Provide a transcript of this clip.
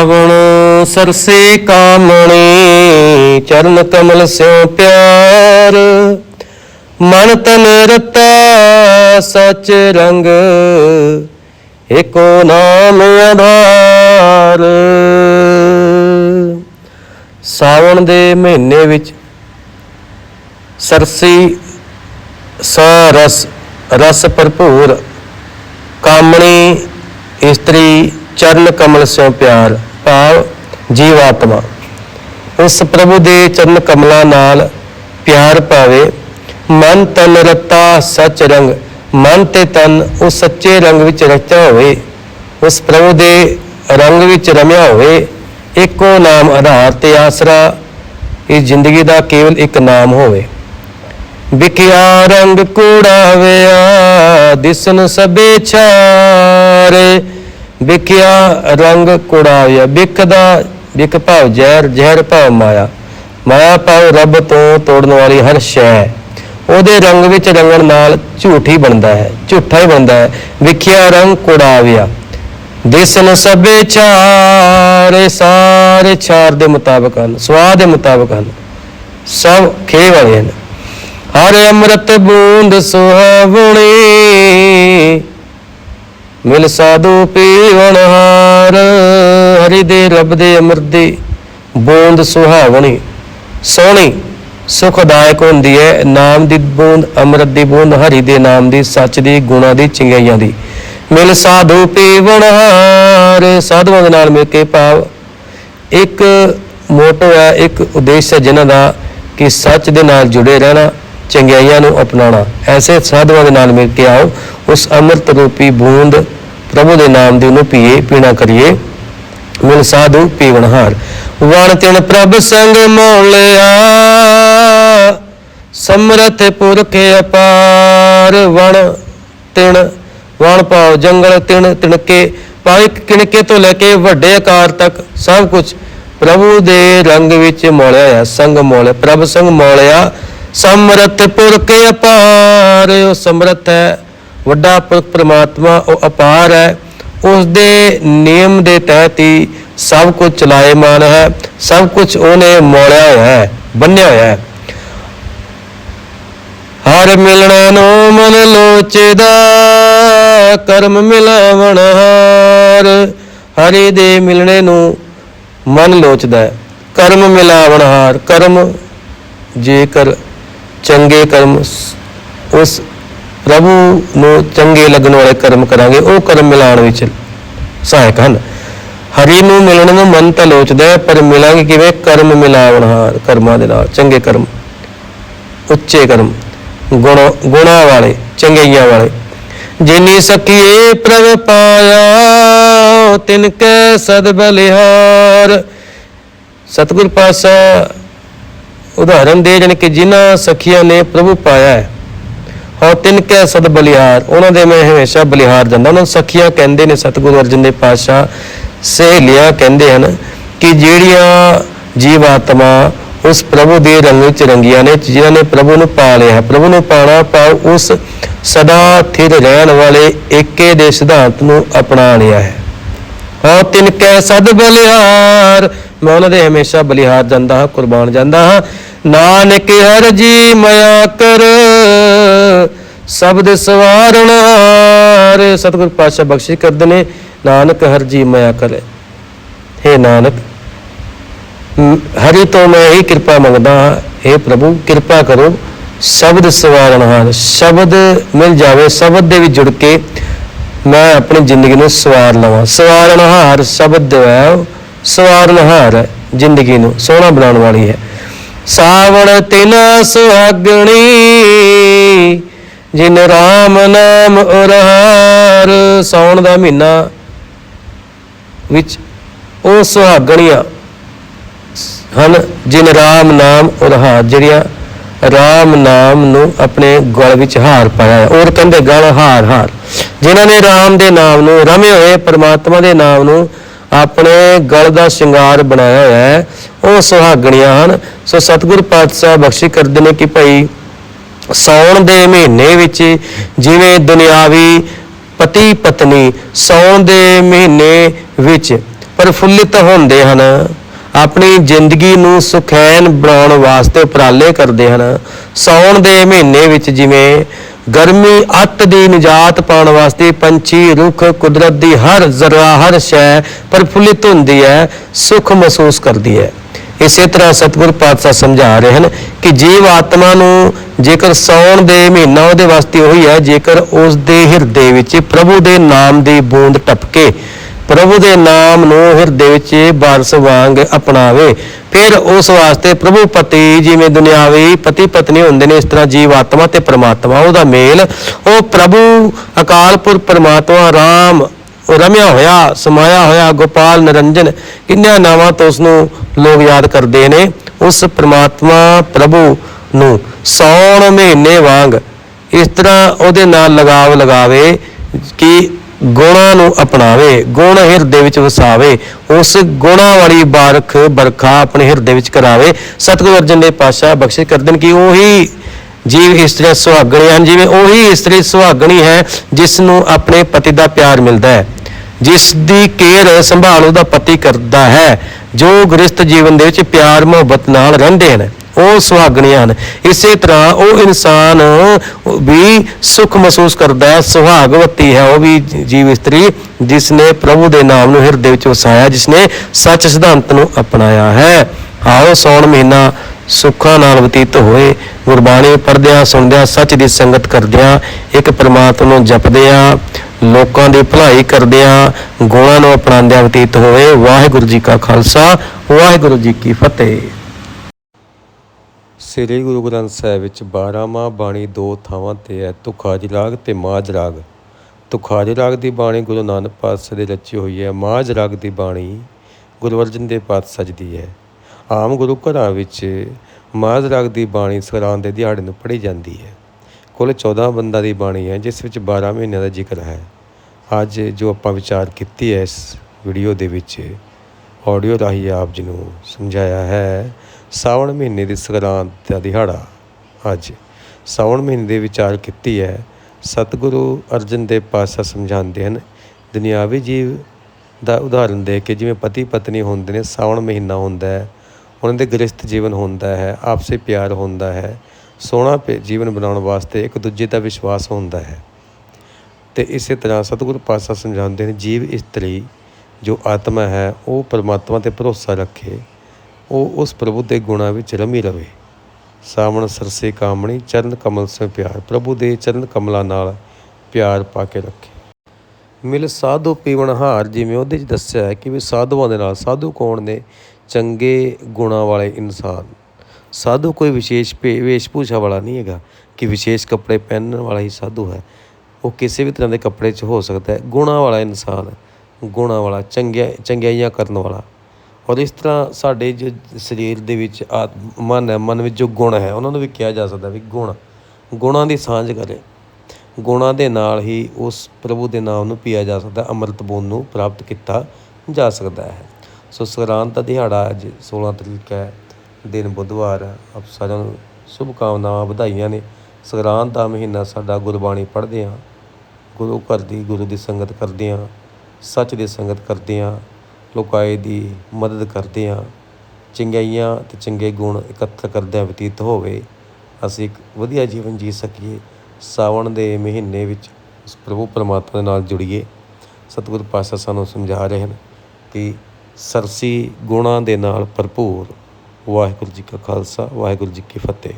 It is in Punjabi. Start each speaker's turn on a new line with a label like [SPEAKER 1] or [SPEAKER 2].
[SPEAKER 1] ਸਾਵਣ ਸਰਸੇ ਕਾਮਣੀ, ਚਰਨ ਕਮਲ ਸਿਉ ਪਿਆਰ। ਮਨ ਤਨ ਰਤਾ ਸਚ ਰੰਗ, ਏਕੋ ਨਾਮ ਆਧਾਰ। ਸਾਵਣ ਦੇ ਮਹੀਨੇ ਵਿੱਚ ਸਰਸੀ ਸਾ ਰਸ ਰਸ ਭਰਪੂਰ ਕਾਮਣੀ, ਇਸਤਰੀ ਚਰਨ ਕਮਲ ਸਿਉ ਪਿਆਰ। ਭਾਵ ਜੀਵਾਤਮਾ। ਉਸ ਪ੍ਰਭੂ ਦੇ ਚਰਨ ਕਮਲਾਂ ਨਾਲ ਪਿਆਰ ਪਾਵੇ ਮਨ ਤਨ ਰਤਾ ਸਚ ਰੰਗ, ਮਨ ਤੇ ਤਨ ਉਸ ਸੱਚੇ ਰੰਗ ਵਿੱਚ ਰਚਿਆ ਹੋਵੇ, ਉਸ ਪ੍ਰਭੂ ਦੇ ਰੰਗ ਵਿੱਚ ਰਮਿਆ ਹੋਵੇ, ਇੱਕੋ ਨਾਮ ਆਧਾਰ ਤੇ ਆਸਰਾ ਇਸ ਜ਼ਿੰਦਗੀ ਦਾ ਕੇਵਲ ਇੱਕ ਨਾਮ ਹੋਵੇ। ਵਿਖਿਆ ਰੰਗ ਕੁੜਾਵਿਆ ਦਿਸਨ ਸਭੇ ਛਾਰੇ ਵਿਕਿਆ ਰੰਗ ਕੁੜਾਵਿਆ ਵਿਕ ਦਾ ਵਿਕ ਭਾਵ ਜ਼ਹਿਰ ਜ਼ਹਿਰ ਭਾਵ ਮਾਇਆ। ਮਾਇਆ ਭਾਵ ਰੱਬ ਤੋਂ ਤੋੜਨ ਵਾਲੀ ਹਰ ਸ਼ੈ। ਉਹਦੇ ਰੰਗ ਵਿੱਚ ਰੰਗਣ ਨਾਲ ਝੂਠੀ ਬਣਦਾ ਹੈ, ਝੂਠਾ ਹੀ ਬਣਦਾ ਹੈ। ਵਿਖਿਆ ਰੰਗ ਕੁੜਾਵਿਆ ਦਿਸਨ ਸਭੇ ਛਾਰੇ ਸਾਰੇ ਛਾਰ ਦੇ ਮੁਤਾਬਕ ਹਨ, ਸਵਾਦ ਦੇ ਮੁਤਾਬਕ ਹਨ। ਸਭ ਖੇ ਵਾਲੇ ਹਨ। ਹਰ ਅੰਮ੍ਰਿਤ ਬੂੰਦ ਸੁਹਾਵਣੀ ਮਿਲ ਸਾਧੂ ਪੀਵਣ ਹਾਰ। ਹਰੀ ਦੇ ਰੱਬ ਦੇ ਅੰਮ੍ਰਿਤ ਦੀ ਬੂੰਦ ਸੁਹਾਵਣੀ। ਸੋਹਣੀ, ਸੁਖਦਾਇਕ ਹੁੰਦੀ ਹੈ ਨਾਮ ਦੀ ਬੂੰਦ, ਅੰਮ੍ਰਿਤ ਦੀ ਬੂੰਦ, ਹਰੀ ਦੇ ਨਾਮ ਦੀ, ਸੱਚ ਦੀ, ਗੁਣਾ ਦੀ ਚੰਗਿਆਈਆਂ ਦੀ। ਮਿਲ ਸਾਧੂ ਪੀਵਣ ਹਾਰ। ਸਾਧੂਆਂ ਦੇ ਨਾਲ ਮਿਲ ਕੇ ਭਾਵ ਇੱਕ ਮੋਟੋ ਹੈ ਇੱਕ ਉਦੇਸ਼ ਹੈ ਜਿਨ੍ਹਾਂ ਦਾ ਕਿ ਸੱਚ ਦੇ ਨਾਲ ਜੁੜੇ ਰਹਿਣਾ। ਚੰਗਿਆਈਆਂ ਨੂੰ ਅਪਣਾਉਣਾ। ਐਸੇ ਸਾਧੂਆਂ ਦੇ ਨਾਲ ਮਿਲ ਕੇ ਆਓ, ਉਸ ਅੰਮ੍ਰਿਤ ਰੂਪੀ ਬੂੰਦ ਪ੍ਰਭੂ ਦੇ ਨਾਮ ਦੀ ਉਹਨੂੰ ਪੀਏ, ਪੀਣਾ ਕਰੀਏ। ਮਿਲ ਸਾਧੂ ਪੀਵਨਹਾਰ ਵਣ ਤਿਨ ਪ੍ਰਭ ਸੰਗ ਮੋਲਿਆ ਸਮਰਥ ਪੁਰਖ ਅਪਾਰ ਵਣ ਤਿਨ ਵਣ ਪਾਉ ਜੰਗਲ ਤਿਨ ਤਿਣਕੇ, ਭਾਵੇਂ ਕਿਣਕੇ ਤੋਂ ਲੈ ਕੇ ਵੱਡੇ ਆਕਾਰ ਤੱਕ ਸਭ ਕੁਝ ਪ੍ਰਭੂ ਦੇ ਰੰਗ ਵਿੱਚ ਮੋਲਿਆ ਹੋਇਆ ਸੰਗ ਮੋਲਿਆ, ਪ੍ਰਭ ਸੰਗ ਮੋਲਿਆ। ਸਮਰਥ ਪੁਰਖ ਅਪਾਰ, ਉਹ ਸਮਰਥ ਹੈ, ਵੱਡਾ ਪੁਰਖ ਪ੍ਰਮਾਤਮਾ, ਉਹ ਅਪਾਰ ਹੈ। ਉਸ ਦੇ ਨਿਯਮ ਦੇ ਤਹਿਤ ਹੀ ਸਭ ਕੁਝ ਚਲਾਏਮਾਨ ਹੈ, ਸਭ ਕੁਝ ਉਹਨੇ ਮੋੜਿਆ ਹੋਇਆ ਹੈ, ਬੰਨਿਆ ਹੋਇਆ ਹੈ। ਹਰ ਮਿਲਣਾ ਨੂੰ ਮਨ ਲੋਚਦਾ, ਕਰਮ ਮਿਲਾਵਣ ਹਾਰ। ਹਰੀ ਦੇ ਮਿਲਣੇ ਨੂੰ ਮਨ ਲੋਚਦਾ ਹੈ, ਕਰਮ ਮਿਲਾਵਣ ਹਾਰ, ਕਰਮ ਜੇਕਰ ਚੰਗੇ ਕਰਮ ਉਸ ਪ੍ਰਭੂ ਨੂੰ ਚੰਗੇ ਲੱਗਣ ਵਾਲੇ ਕਰਮ ਕਰਾਂਗੇ, ਉਹ ਕਰਮ ਮਿਲਾਉਣ ਵਿੱਚ ਸਹਾਇਕ ਹਨ। ਹਰੀ ਨੂੰ ਮਿਲਣ ਨੂੰ ਮਨ ਤਾਂ ਲੋਚਦਾ ਹੈ, ਪਰ ਮਿਲਾਂਗੇ ਕਿਵੇਂ? ਕਰਮ ਮਿਲਾਵਣ ਹਾਰ, ਕਰਮਾਂ ਦੇ ਨਾਲ, ਚੰਗੇ ਕਰਮ, ਉੱਚੇ ਕਰਮ, ਗੁਣ, ਗੁਣਾ ਵਾਲੇ, ਚੰਗਈਆਂ ਵਾਲੇ। ਜਿਨੀ ਸਕੀਏ ਪ੍ਰਭ ਪਾਇਆ, ਤਿਨ ਕੈ ਸਦ ਬਲਿਹਾਰ। ਸਤਿਗੁਰ ਪਾਸਾ ਉਦਾਹਰਨ ਦੇ ਜਨ ਕਿ ਜਿਨ੍ਹਾਂ ਸਖੀਆਂ ਨੇ ਪ੍ਰਭੂ ਪਾਇਆ ਹੈ ਹੋ ਤਿਨ ਕੈ ਸਦ ਬਲਿਹਾਰ ਉਹਨਾਂ ਦੇ ਮੈਂ ਹਮੇਸ਼ਾ ਬਲਿਹਾਰ ਜਾਂਦਾ। ਉਹਨਾਂ ਨੂੰ ਸਖੀਆਂ ਕਹਿੰਦੇ ਨੇ, ਸਤਿਗੁਰੂ ਅਰਜਨ ਦੇਵ ਪਾਤਸ਼ਾਹ ਸਹੇਲੀਆਂ ਕਹਿੰਦੇ ਹਨ ਕਿ ਜਿਹੜੀਆਂ ਜੀਵ ਆਤਮਾ ਉਸ ਪ੍ਰਭੂ ਦੇ ਰੰਗ ਵਿੱਚ ਰੰਗੀਆਂ ਨੇ, ਜਿਨ੍ਹਾਂ ਨੇ ਪ੍ਰਭੂ ਨੂੰ ਪਾ ਲਿਆ ਹੈ। ਪ੍ਰਭੂ ਨੂੰ ਪਾਣਾ ਪਾਉ ਉਸ ਸਦਾ ਥਿਰ ਰਹਿਣ ਵਾਲੇ ਏਕੇ ਦੇ ਸਿਧਾਂਤ ਨੂੰ ਅਪਣਾ ਲਿਆ ਹੈ। ਹਾਂ ਤਿਨ ਕੈ ਸਦ ਬਲਿਹਾਰ ਮੈਂ ਉਹਨਾਂ ਦੇ ਹਮੇਸ਼ਾ ਬਲਿਹਾਰ ਜਾਂਦਾ ਹਾਂ, ਕੁਰਬਾਨ ਜਾਂਦਾ ਹਾਂ। ਨਾਨਕ ਹਰ ਜੀ ਮਇਆ ਕਰ ਸ਼ਬਦ ਸਵਾਰਣ ਹਾਰ ਸਤਿਗੁਰ ਪਾਤਸ਼ਾਹ ਬਖਸ਼ਿਸ਼ ਕਰਦੇ ਨੇ, ਨਾਨਕ ਹਰ ਜੀ ਮਇਆ ਕਰ। हे ਨਾਨਕ ਹਰੀ ਤੋਂ ਮੈਂ ਹੀ ਕਿਰਪਾ ਮੰਗਦਾ ਹਾਂ हे ਪ੍ਰਭੂ, ਕਿਰਪਾ ਕਰੋ ਸ਼ਬਦ ਸਵਾਰਣ ਹਾਰ ਸ਼ਬਦ ਮਿਲ ਜਾਵੇ ਸ਼ਬਦ ਦੇ ਵਿੱਚ ਜੁੜ ਕੇ ਮੈਂ ਆਪਣੀ ਜ਼ਿੰਦਗੀ ਨੂੰ ਸਵਾਰ ਲਵਾਂ। ਸਵਾਰਨ ਹਾਰ ਸ਼ਬਦ ਹੈ ਸਵਾਰਨ ਹਾਰ ਹੈ, ਜ਼ਿੰਦਗੀ ਨੂੰ ਸੋਹਣਾ ਬਣਾਉਣ ਵਾਲੀ ਹੈ। ਸਾਵਣ ਤਿਨ ਸੁਹਾਗਣੀ, ਜਿਨ ਰਾਮ ਨਾਮ ਉਰਹਾਰ, ਸਾਉਣ ਦਾ ਮਹੀਨਾ ਵਿੱਚ ਉਹ ਸੁਹਾਗਣੀਆਂ ਹਨ, ਜਿਨ ਰਾਮ ਨਾਮ ਉਰਹਾਰ, ਜਿਹੜੀਆਂ ਰਾਮ ਨਾਮ ਨੂੰ ਆਪਣੇ ਗਲ ਵਿੱਚ ਹਾਰ ਪਾਇਆ ਹੈ। ਔਰ ਕਹਿੰਦੇ ਗਲ ਹਾਰ ਹਾਰ ਜਿਨ੍ਹਾਂ ਨੇ ਰਾਮ ਦੇ ਨਾਮ ਨੂੰ, ਰਮੇ ਹੋਏ ਪਰਮਾਤਮਾ ਦੇ ਨਾਮ ਨੂੰ ਆਪਣੇ ਗਲ ਦਾ ਸ਼ਿੰਗਾਰ ਬਣਾਇਆ ਹੋਇਆ ਹੈ। ਉਹ ਸੁਹਾਗਣੀਆਂ ਹਨ। ਸੋ ਸਤਿਗੁਰ ਪਾਤਸ਼ਾਹ ਬਖਸ਼ਿਸ਼ ਕਰਦੇ ਨੇ ਕਿ ਭਾਈ ਸਾਉਣ ਦੇ ਮਹੀਨੇ ਵਿੱਚ ਜਿਵੇਂ ਦੁਨਿਆਵੀ ਪਤੀ ਪਤਨੀ ਸਾਉਣ ਦੇ ਮਹੀਨੇ ਵਿੱਚ ਪ੍ਰਫੁੱਲਿਤ ਹੁੰਦੇ ਹਨ। ਆਪਣੀ ਜ਼ਿੰਦਗੀ ਨੂੰ ਸੁਖੈਨ ਬਣਾਉਣ ਵਾਸਤੇ ਉਪਰਾਲੇ ਕਰਦੇ ਹਨ। ਸਾਉਣ ਦੇ ਮਹੀਨੇ ਵਿੱਚ ਜਿਵੇਂ ਗਰਮੀ ਅੱਤ ਦੀ ਨਿਜਾਤ ਪਾਉਣ ਵਾਸਤੇ ਪੰਛੀ, ਰੁੱਖ, ਕੁਦਰਤ ਦੀ ਹਰ ਜ਼ਰਾ, ਹਰ ਸ਼ੈ ਪ੍ਰਫੁੱਲਿਤ ਹੁੰਦੀ ਹੈ, ਸੁਖ ਮਹਿਸੂਸ ਕਰਦੀ ਹੈ। ਇਸੇ ਤਰ੍ਹਾਂ ਸਤਿਗੁਰ ਪਾਤਸ਼ਾਹ ਸਮਝਾ ਰਹੇ ਹਨ ਕਿ ਜੀਵ ਆਤਮਾ ਨੂੰ ਜੇਕਰ ਸੌਣ ਦੇ ਮਹੀਨਾ ਉਹਦੇ ਵਾਸਤੇ ਉਹੀ ਹੈ, ਜੇਕਰ ਉਸ ਦੇ ਹਿਰਦੇ ਵਿੱਚ ਪ੍ਰਭੂ ਦੇ ਨਾਮ ਦੀ ਬੂੰਦ ਟਪਕੇ ਪ੍ਰਭੂ ਦੇ ਨਾਮ ਨੂੰ ਹਿਰਦੇ ਵਿੱਚ ਬਾਰਸ ਵਾਂਗ ਅਪਣਾਵੇ। ਫਿਰ ਉਸ ਵਾਸਤੇ ਪ੍ਰਭੂ ਪਤੀ ਜਿਵੇਂ ਦੁਨਿਆਵੀ ਪਤੀ ਪਤਨੀ ਹੁੰਦੇ ਨੇ, ਇਸ ਤਰ੍ਹਾਂ ਜੀਵ ਆਤਮਾ ਤੇ ਪਰਮਾਤਮਾ, ਉਹਦਾ ਮੇਲ। ਉਹ ਪ੍ਰਭੂ ਅਕਾਲ ਪੁਰਖ ਪ੍ਰਮਾਤਮਾ ਰਾਮ, ਰਮਿਆ ਹੋਇਆ, ਸਮਾਇਆ ਹੋਇਆ, ਗੋਪਾਲ, ਨਿਰੰਜਨ, ਕਿੰਨਿਆਂ ਨਾਵਾਂ ਤੋਂ ਉਸ ਨੂੰ ਲੋਕ ਯਾਦ ਕਰਦੇ ਨੇ? ਉਸ ਪ੍ਰਮਾਤਮਾ ਪ੍ਰਭੂ ਨੂੰ ਸੌਣ ਮਹੀਨੇ ਵਾਂਗ ਇਸ ਤਰ੍ਹਾਂ ਉਹਦੇ ਨਾਲ ਲਗਾਵ ਲਗਾਵੇ ਕਿ ਗੁਣਾਂ ਨੂੰ ਅਪਣਾਵੇ, ਗੁਣ ਹਿਰਦੇ ਵਿੱਚ ਵਸਾਵੇ, ਉਸ ਗੁਣਾਂ ਵਾਲੀ ਬਾਰਖ ਬਰਖਾ ਆਪਣੇ ਹਿਰਦੇ ਵਿੱਚ ਕਰਾਵੇ। ਸਤਿਗੁਰ ਅਰਜਨ ਦੇ ਪਾਤਸ਼ਾਹ ਬਖਸ਼ਿਸ਼ ਕਰਦੇ ਨੇ ਕਿ ਉਹੀ ਜੀਵ ਇਸਤਰੀ ਸੁਹਾਗਣੀ ਹਨ, ਜਿਵੇਂ ਉਹੀ ਇਸਤਰੀ ਸੁਹਾਗਣੀ ਹੈ ਜਿਸ ਨੂੰ ਆਪਣੇ ਪਤੀ ਦਾ ਪਿਆਰ ਮਿਲਦਾ ਹੈ। ਜਿਸ ਦੀ ਕੇਅਰ ਸੰਭਾਲ ਉਹਦਾ ਪਤੀ ਕਰਦਾ ਹੈ। ਜੋ ਗ੍ਰਸਤ ਜੀਵਨ ਦੇ ਵਿੱਚ ਪਿਆਰ ਮੁਹੱਬਤ ਨਾਲ ਰਹਿੰਦੇ ਹਨ। ਉਹ ਸੁਹਾਗਣੀਆਂ ਹਨ। ਇਸੇ ਤਰ੍ਹਾਂ ਉਹ ਇਨਸਾਨ ਵੀ ਸੁਖ ਮਹਿਸੂਸ ਕਰਦਾ ਹੈ, ਸੁਹਾਗਵਤੀ ਹੈ। ਉਹ ਵੀ ਜੀਵ ਇਸਤਰੀ ਜਿਸ ਨੇ ਪ੍ਰਭੂ ਦੇ ਨਾਮ ਨੂੰ ਹਿਰਦੇ ਵਿੱਚ ਵਸਾਇਆ ਜਿਸ ਨੇ ਸੱਚ ਸਿਧਾਂਤ ਨੂੰ ਅਪਣਾਇਆ ਹੈ। ਆਓ ਸੌਣ ਮਹੀਨਾ ਸੁੱਖਾਂ ਨਾਲ ਬਤੀਤ ਹੋਏ। ਗੁਰਬਾਣੀ ਪੜ੍ਹਦਿਆਂ, ਸੁਣਦਿਆਂ, ਸੱਚ ਦੀ ਸੰਗਤ ਕਰਦਿਆਂ, ਇੱਕ ਪਰਮਾਤਮਾ ਨੂੰ ਜਪਦਿਆਂ, ਲੋਕਾਂ ਦੀ ਭਲਾਈ ਕਰਦਿਆਂ, ਗੁਣਾਂ ਨੂੰ ਅਪਣਾਉਂਦਿਆਂ ਬਤੀਤ ਹੋਏ। ਵਾਹਿਗੁਰੂ ਜੀ ਕਾ ਖਾਲਸਾ, ਵਾਹਿਗੁਰੂ ਜੀ ਕੀ ਫਤਿਹ। ਸ੍ਰੀ ਗੁਰੂ ਗ੍ਰੰਥ ਸਾਹਿਬ ਵਿੱਚ 12ਵਾਂ ਬਾਣੀ ਦੋ ਥਾਵਾਂ ਤੇ ਹੈ, ਤੁਖਾਜ ਰਾਗ ਤੇ ਮਾਝ ਰਾਗ। ਤੁਖਾਜ ਰਾਗ ਦੀ ਬਾਣੀ ਗੁਰੂ ਨਾਨਕ ਪਾਤਸ਼ਾਹ ਦੇ ਰਚੀ ਹੋਈ ਹੈ, ਮਾਝ ਰਾਗ ਦੀ ਬਾਣੀ ਗੁਰੂ ਅਰਜਨ ਦੇਵ ਪਾਤਸ਼ਾਹ ਜੀ ਦੀ ਹੈ। ਆਮ ਗੁਰੂ ਘਰਾਂ ਵਿੱਚ ਮਾਝ ਰਾਗ ਦੀ ਬਾਣੀ ਸਗਰਾਂਦ ਦੇ ਦਿਹਾੜੇ ਨੂੰ ਪੜ੍ਹੀ ਜਾਂਦੀ ਹੈ। ਕੁੱਲ 14 ਬੰਦਾ ਦੀ ਬਾਣੀ ਹੈ, ਜਿਸ ਵਿੱਚ 12 ਮਹੀਨਿਆਂ ਦਾ ਜ਼ਿਕਰ ਹੈ। ਅੱਜ ਜੋ ਆਪਾਂ ਵਿਚਾਰ ਕੀਤੀ ਹੈ ਇਸ ਵੀਡੀਓ ਦੇ ਵਿੱਚ, ਆਡੀਓ ਰਾਹੀਂ ਆਪ ਜੀ ਨੂੰ ਸਮਝਾਇਆ ਹੈ ਸਾਵਣ ਮਹੀਨੇ ਦੀ ਸੰਗਰਾਂਦ ਦਾ ਦਿਹਾੜਾ ਅੱਜ ਸਾਵਣ ਮਹੀਨੇ ਦੇ ਵਿਚਾਰ ਕੀਤੀ ਹੈ। ਸਤਿਗੁਰੂ ਅਰਜਨ ਦੇਵ ਪਾਤਸ਼ਾਹ ਸਮਝਾਉਂਦੇ ਹਨ, ਦੁਨਿਆਵੀ ਜੀਵ ਦਾ ਉਦਾਹਰਨ ਦੇ ਕੇ ਜਿਵੇਂ ਪਤੀ ਪਤਨੀ ਹੁੰਦੇ ਨੇ, ਸਾਵਣ ਮਹੀਨਾ ਹੁੰਦਾ ਹੈ, ਉਹਨਾਂ ਦੇ ਗ੍ਰਸਤ ਜੀਵਨ ਹੁੰਦਾ ਹੈ, ਆਪਸੇ ਪਿਆਰ ਹੁੰਦਾ ਹੈ, ਸੋਹਣਾ ਪ- ਜੀਵਨ ਬਣਾਉਣ ਵਾਸਤੇ ਇੱਕ ਦੂਜੇ ਦਾ ਵਿਸ਼ਵਾਸ ਹੁੰਦਾ ਹੈ। ਤੇ ਇਸੇ ਤਰ੍ਹਾਂ ਸਤਿਗੁਰੂ ਪਾਤਸ਼ਾਹ ਸਮਝਾਉਂਦੇ ਨੇ, ਜੀਵ ਇਸਤਰੀ ਜੋ ਆਤਮਾ ਹੈ, ਉਹ ਪਰਮਾਤਮਾ ਤੇ ਭਰੋਸਾ ਰੱਖੇ ਉਹ ਉਸ ਪ੍ਰਭੂ ਦੇ ਗੁਣਾਂ ਵਿੱਚ ਰਮੀ ਰਵੇ। ਸਾਵਣ ਸਰਸੇ ਕਾਮਣੀ, ਚਰਨ ਕਮਲ ਸੇ ਪਿਆਰ। ਪ੍ਰਭੂ ਦੇ ਚਰਨ ਕਮਲਾਂ ਨਾਲ ਪਿਆਰ ਪਾ ਕੇ ਰੱਖੇ। ਮਿਲ ਸਾਧੂ ਪੀਵਣਹਾਰ ਜਿਵੇਂ ਉਹਦੇ ਚ ਦੱਸਿਆ ਹੈ ਕਿ ਵੀ ਸਾਧੂਆਂ ਦੇ ਨਾਲ, ਸਾਧੂ ਕੌਣ ਨੇ? ਚੰਗੇ ਗੁਣਾਂ ਵਾਲੇ ਇਨਸਾਨ। ਸਾਧੂ ਕੋਈ ਵਿਸ਼ੇਸ਼ ਭੇ- ਵੇਸ਼ਭੂਸ਼ਾ ਵਾਲਾ ਨਹੀਂ ਹੈਗਾ ਕਿ ਵਿਸ਼ੇਸ਼ ਕੱਪੜੇ ਪਹਿਨਣ ਵਾਲਾ ਹੀ ਸਾਧੂ ਹੈ। ਉਹ ਕਿਸੇ ਵੀ ਤਰ੍ਹਾਂ ਦੇ ਕੱਪੜੇ 'ਚ ਹੋ ਸਕਦਾ ਹੈ। ਗੁਣਾਂ ਵਾਲਾ ਇਨਸਾਨ, ਗੁਣਾਂ ਵਾਲਾ, ਚੰਗਿਆ, ਚੰਗਿਆਈਆਂ ਕਰਨ ਵਾਲਾ। ਔਰ ਇਸ ਤਰ੍ਹਾਂ ਸਾਡੇ ਜੋ ਸਰੀਰ ਦੇ ਵਿੱਚ ਆਤਮ ਮਨ ਹੈ, ਮਨ ਵਿੱਚ ਜੋ ਗੁਣ ਹੈ, ਉਹਨਾਂ ਨੂੰ ਵੀ ਕਿਹਾ ਜਾ ਸਕਦਾ ਵੀ ਗੁਣ, ਗੁਣਾਂ ਦੀ ਸਾਂਝ ਕਰੇ। ਗੁਣਾਂ ਦੇ ਨਾਲ ਹੀ ਉਸ ਪ੍ਰਭੂ ਦੇ ਨਾਮ ਨੂੰ ਪੀਆ ਜਾ ਸਕਦਾ, ਅੰਮ੍ਰਿਤ ਬੂੰਦ ਨੂੰ ਪ੍ਰਾਪਤ ਕੀਤਾ ਜਾ ਸਕਦਾ ਹੈ। ਸੋ ਸੰਗਰਾਂਦ ਦਾ ਦਿਹਾੜਾ ਅੱਜ 16 ਤਰੀਕ ਹੈ, ਦਿਨ ਬੁੱਧਵਾਰ ਆਪ ਸਾਰਿਆਂ ਨੂੰ ਸ਼ੁਭ ਕਾਮਨਾਵਾਂ ਵਧਾਈਆਂ ਨੇ। ਸੰਗਰਾਂਦ ਦਾ ਮਹੀਨਾ ਸਾਡਾ ਗੁਰਬਾਣੀ ਪੜ੍ਹਦੇ ਹਾਂ। ਗੁਰੂ ਘਰ ਦੀ, ਗੁਰੂ ਦੀ ਸੰਗਤ ਕਰਦੇ ਹਾਂ। ਸੱਚ ਦੀ ਸੰਗਤ ਕਰਦੇ ਹਾਂ। ਲੋਕਾਏ ਦੀ ਮਦਦ ਕਰਦੇ ਹਾਂ। ਚੰਗਿਆਈਆਂ ਅਤੇ ਚੰਗੇ ਗੁਣ ਇਕੱਤਰ ਕਰਦਿਆਂ ਬਤੀਤ ਹੋਵੇ। ਅਸੀਂ ਇੱਕ ਵਧੀਆ ਜੀਵਨ ਜੀ ਸਕੀਏ। ਸਾਵਣ ਦੇ ਮਹੀਨੇ ਵਿੱਚ ਉਸ ਪ੍ਰਭੂ ਪਰਮਾਤਮਾ ਦੇ ਨਾਲ ਜੁੜੀਏ। ਸਤਿਗੁਰ ਪਾਤਸ਼ਾਹ ਸਾਨੂੰ ਸਮਝਾ ਰਹੇ ਹਨ ਕਿ ਸਰਸੀ ਗੁਣਾਂ ਦੇ ਨਾਲ ਭਰਪੂਰ ਵਾਹਿਗੁਰੂ ਜੀ ਕਾ ਖਾਲਸਾ, ਵਾਹਿਗੁਰੂ ਜੀ ਕੀ ਫਤਿਹ।